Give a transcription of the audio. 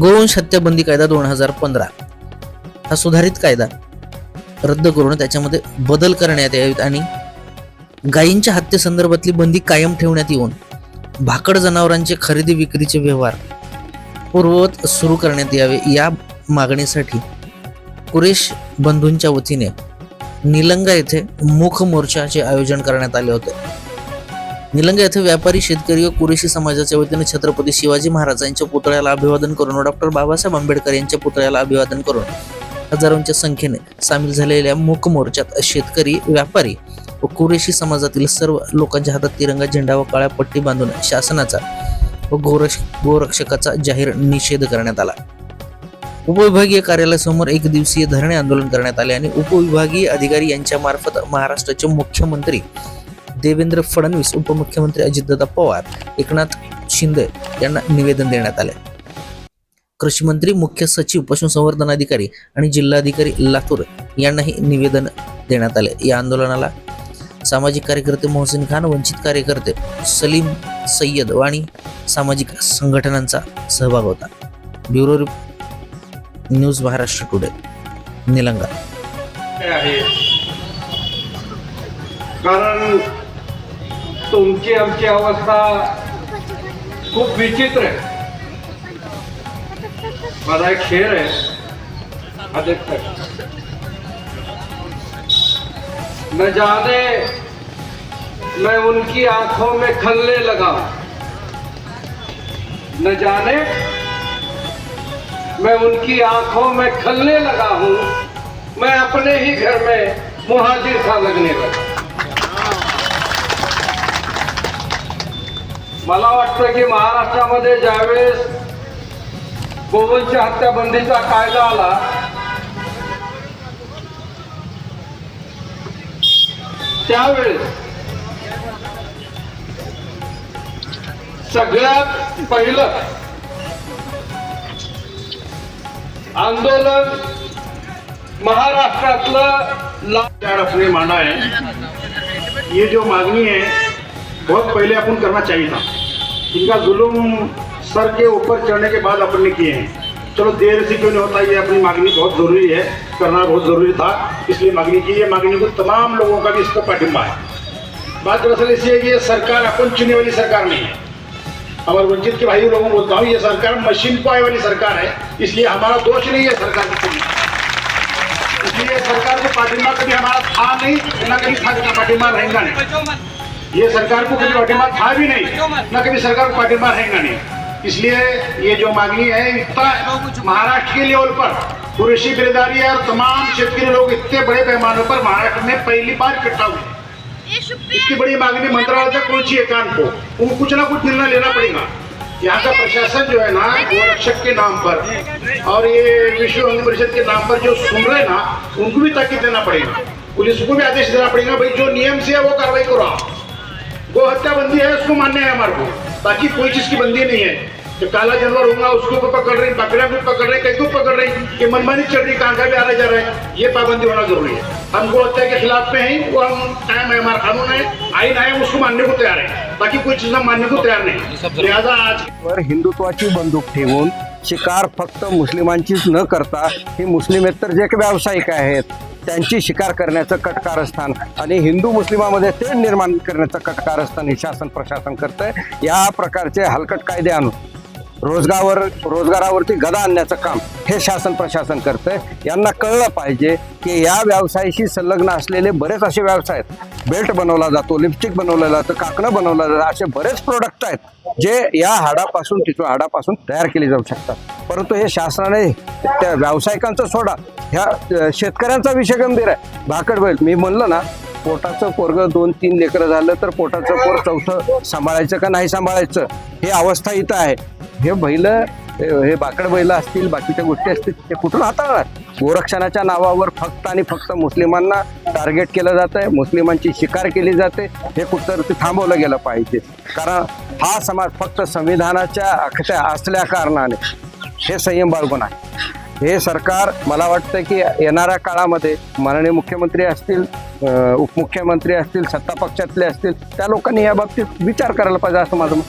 गोवंश हत्याबंदी कायदा दोन हजार पंधरा. हा सुधारित कायदा रद्द करून त्याच्यामध्ये बदल करण्यात यावेत आणि गायींच्या हत्येसंदर्भातली बंदी कायम ठेवण्यात येऊन भाकड जनावरांचे खरेदी विक्रीचे व्यवहार पूर्ववत सुरू करण्यात यावे या मागणीसाठी कुरेश बंधूंच्या वतीने निलंगा येथे मुख मोर्चाचे आयोजन करण्यात आले होते. निलंगा येथे व्यापारी शेतकरी व कुरेशी समाजाच्या वतीने छत्रपती शिवाजी महाराजांच्या पुतळ्याला अभिवादन करून व डॉक्टर बाबासाहेब आंबेडकर यांच्या पुतळ्याला अभिवादन करून हजारोंच्या संख्येने सामील झालेल्या मूक मोर्चात शेतकरी व्यापारी व कुरेशी समाजातील सर्व लोकांच्या हातात तिरंगा झेंडा व काळ्या पट्टी बांधून शासनाचा व गोरक्ष गोरक्षकाचा जाहीर निषेध करण्यात आला. उपविभागीय कार्यालयासमोर एक दिवसीय धरणे आंदोलन करण्यात आले आणि उपविभागीय अधिकारी यांच्या मार्फत महाराष्ट्राचे मुख्यमंत्री देवेंद्र फडणवीस उपमुख्यमंत्री अजितदादा पवार एकनाथ शिंदे यांना निवेदन देण्यात आले कृषी मंत्री मुख्य सचिव पशुसंवर्धन अधिकारी आणि जिल्हाधिकारी लातूर यांनाही निवेदन देण्यात आले या आंदोलनाला सामाजिक कार्यकर्ते मोहसिन खान वंचित कार्यकर्ते सलीम सय्यद आणि सामाजिक संघटनांचा सहभाग होता. Bureau news Maharashtra today Nilanga. कारण तुमची आमची अवस्था खूप विचित्र आहे. माझा एक शेर आहे. आदित्य न जाने मैं उनकी आँखों में खलने लगा। न जाने मैं उनकी आँखों में खलने लगा हूँ। मैं अपने ही घर में मुहाजिर सा लगने लगा। मला वाटतं की महाराष्ट्रामध्ये ज्यावेळेस गोवंश हत्याबंदीचा कायदा आला त्यावेळेस सगळ्यात पहिलं आंदोलन महाराष्ट्रातलं लाभ चार अपने माना है ये जो मागणी है बहुत पहले अपन करना चाहिए था. इनका जुल्म सर के ऊपर चढ़ने के बाद अपन ने किए हैं। चलो देर से क्यों नहीं होता? ये अपनी मांगनी बहुत ज़रूरी है। करना बहुत ज़रूरी था, इसलिए मांगनी की। ये मांगनी को तमाम लोगों का भी इसका पाठिंबा है। बात दरअसल इसलिए कि ये सरकार अपन चुने वाली सरकार नहीं है। हमारे वंचित के भाई लोगों को बोलता हूँ, ये सरकार मशीन पाए वाली सरकार है। इसलिए हमारा दोष नहीं है सरकार की इसलिए सरकार को पाठिंबा कभी हमारा था नहीं न कभी था का पाठिंबा रहेगा नहीं। ये सरकार को कभी पाठिंबा था भी नहीं, ना कभी सरकार को पाठिंबा रहेगा नहीं। इसलिए ये जो मांगनी है, इतना महाराष्ट्र के लेवल पर, कुरेशी बिरदारी और तमाम क्षेत्रीय लोग इतने बड़े पैमाने पर महाराष्ट्र में पहली बार इकट्ठा हुए इतनी बड़ी मांगनी मंत्रालय तक पहुँची है कान को, उनको कुछ ना कुछ निर्णय लेना पड़ेगा। यहाँ का प्रशासन जो है ना, गोरक्षक के नाम पर, और ये विश्व हिंदू परिषद के नाम पर जो सुन रहे ना, उनको भी ताकीद देना पड़ेगा। पुलिस को भी आदेश देना पड़ेगा, भाई, जो नियम से है, वो कार्रवाई करो आप। गो हत्या बंदी है उसको मान्य है हमारे को। बाकी कोई चीज की बंदी नहीं है। जो काला जानवर होगा उसको भी पकड़ रहे बकरियां भी पकड़ रहे कई को पकड़ रहे ये मनमानी चल रही कहाँ का भी आ रहा जा रहा है ये पाबंदी होना जरूरी है। हम गो हत्या के खिलाफ में हैं वो हम टाइम है हमारा कानून है आईन है हम उसको मानने को तैयार है। बाकी कोई चीज हम मानने को तैयार नहीं। लिहाजा आज हिंदुत्वाची बंदूक ठेवून शिकार फक्त मुस्लिमांचीच न करता ही मुस्लिमेतर जे काही व्यावसायिक आहेत. त्यांची शिकार करण्याचं कटकारस्थान आणि हिंदू मुस्लिमामध्ये ते निर्माण करण्याचं कटकारस्थान हे शासन प्रशासन करतंय. या प्रकारचे हलकट कायदे आणून रोजगारावर रोजगारावरती गदा आणण्याचं काम हे शासन प्रशासन करतंय. यांना कळलं पाहिजे की या व्यवसायाशी संलग्न असलेले बरेच असे व्यवसाय आहेत. बेल्ट बनवला जातो लिपस्टिक बनवलं जातं काकणं बनवलं जातं असे बरेच प्रोडक्ट आहेत जे या हाडापासून तिथून हाडापासून तयार केले जाऊ शकतात. परंतु हे शासनाने त्या व्यावसायिकांचं सोडा. ह्या शेतकऱ्यांचा विषय गंभीर आहे. भाकड बैल मी म्हणलं ना पोटाचं पोरग दोन तीन लेकरं झालं तर पोटाचं पोर चौथं सांभाळायचं का नाही सांभाळायचं? हे अवस्था इथं आहे. हे बैल हे बाकड बैल असतील बाकीच्या गोष्टी असतील ते कुठून हाताळणार? गोरक्षणाच्या नावावर फक्त आणि फक्त मुस्लिमांना टार्गेट केलं जात आहे मुस्लिमांची शिकार केली जाते. हे कुठं ते थांबवलं गेलं पाहिजे. कारण हा समाज फक्त संविधानाच्या अखत्या असल्या कारणाने हे संयम बाळगून आहे. हे सरकार मला वाटतं की येणाऱ्या काळामध्ये माननीय मुख्यमंत्री असतील उपमुख्यमंत्री असतील सत्ता पक्षातले असतील त्या लोकांनी या बाबतीत विचार करायला पाहिजे असं माझं